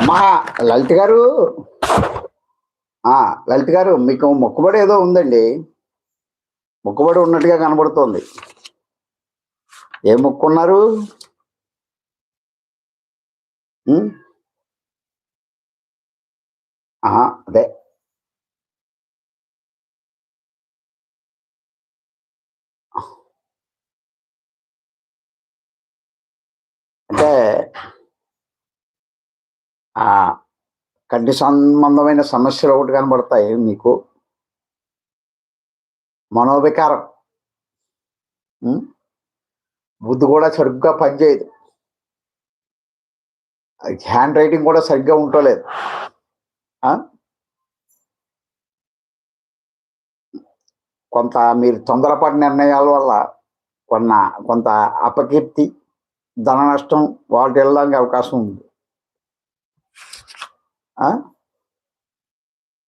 అమ్మా లలిత్ గారు. లలిత్ గారు మీకు మొక్కుబడి ఏదో ఉందండి. మొక్కుబడి ఉన్నట్టుగా కనబడుతోంది. ఏ మొక్కున్నారు అదే. అంటే కంటి సంబంధమైన సమస్యలు ఒకటి కనబడతాయి మీకు. మనోవికారం. బుద్ధి కూడా సరిగ్గా పనిచేయదు. హ్యాండ్ రైటింగ్ కూడా సరిగ్గా ఉండలేదు కొంత మీరు తొందరపాటు నిర్ణయాల వల్ల కొన్న కొంత అపకీర్తి ధన నష్టం వాటి వెళ్ళడానికి అవకాశం ఉంది. Ah.